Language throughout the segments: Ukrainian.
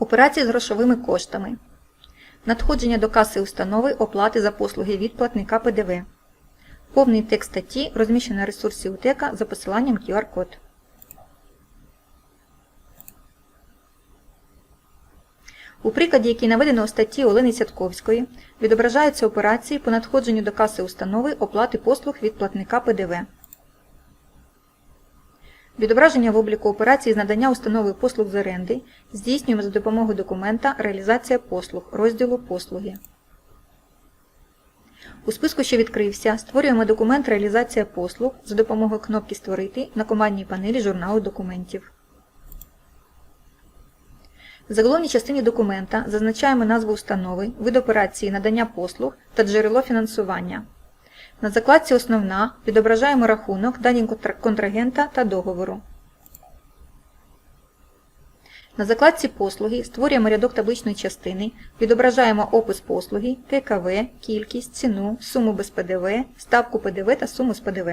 Операції з грошовими коштами. Надходження до каси установи оплати за послуги від платника ПДВ. Повний текст статті розміщено на ресурсі УТЕКа за посиланням QR-код. У прикладі, який наведено у статті Олени Сятковської, відображаються операції по надходженню до каси установи оплати послуг від платника ПДВ. Відображення в обліку операції з надання установи послуг з оренди здійснюємо за допомогою документа Реалізація послуг розділу Послуги. У списку, що відкрився, створюємо документ Реалізація послуг за допомогою кнопки Створити на командній панелі журналу документів. В заголовній частині документа зазначаємо назву установи, вид операції надання послуг та джерело фінансування. На закладці Основна відображаємо рахунок, дані контрагента та договору. На закладці Послуги створюємо рядок табличної частини, відображаємо опис послуги, ККВ, кількість, ціну, суму без ПДВ, ставку ПДВ та суму з ПДВ.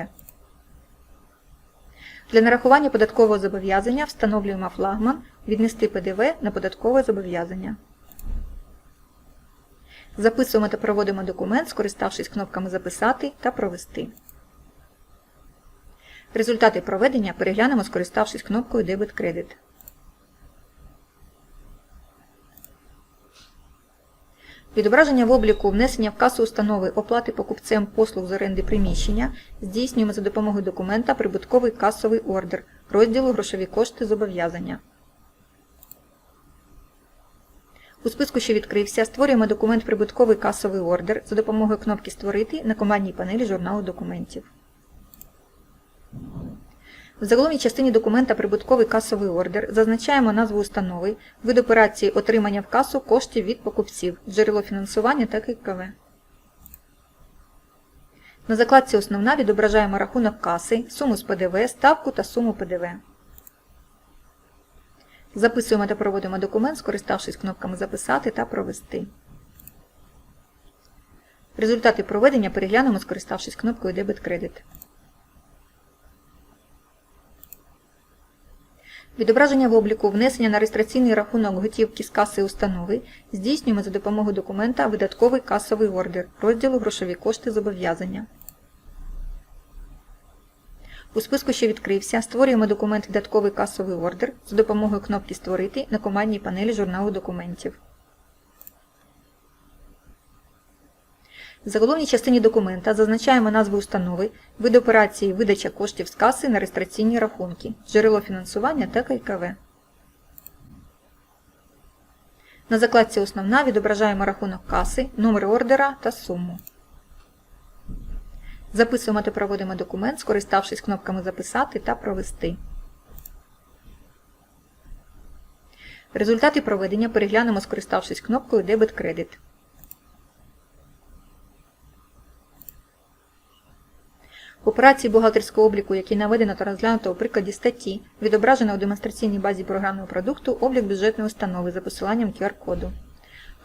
Для нарахування податкового зобов'язання встановлюємо флагман «Віднести ПДВ на податкове зобов'язання». Записуємо та проводимо документ, скориставшись кнопками Записати та Провести. Результати проведення переглянемо, скориставшись кнопкою Дебет-кредит. Відображення в обліку внесення в касу установи оплати покупцем послуг з оренди приміщення здійснюємо за допомогою документа Прибутковий касовий ордер розділу Грошові кошти зобов'язання. У списку, що відкрився, створюємо документ Прибутковий касовий ордер за допомогою кнопки Створити на командній панелі журналу документів. В заголовній частині документа Прибутковий касовий ордер зазначаємо назву установи, вид операції отримання в касу коштів від покупців, джерело фінансування та ККВ. На закладці Основна відображаємо рахунок каси, суму з ПДВ, ставку та суму ПДВ. Записуємо та проводимо документ, скориставшись кнопками Записати та Провести. Результати проведення переглянемо, скориставшись кнопкою Дебет-кредит. Відображення в обліку внесення на реєстраційний рахунок готівки з каси установи здійснюємо за допомогою документа Видатковий касовий ордер розділу Грошові кошти зобов'язання. У списку, що відкрився, створюємо документ Видатковий касовий ордер за допомогою кнопки Створити на командній панелі журналу документів. В заголовній частині документа зазначаємо назву установи, вид операції видача коштів з каси на реєстраційні рахунки, джерело фінансування та ККВ. На закладці Основна відображаємо рахунок каси, номер ордера та суму. Записуємо та проводимо документ, скориставшись кнопками Записати та Провести. Результати проведення переглянемо, скориставшись кнопкою Дебет-кредит. В операції бухгалтерського обліку, які наведено та розглянуто у прикладі статті, відображено у демонстраційній базі програмного продукту облік бюджетної установи за посиланням QR-коду.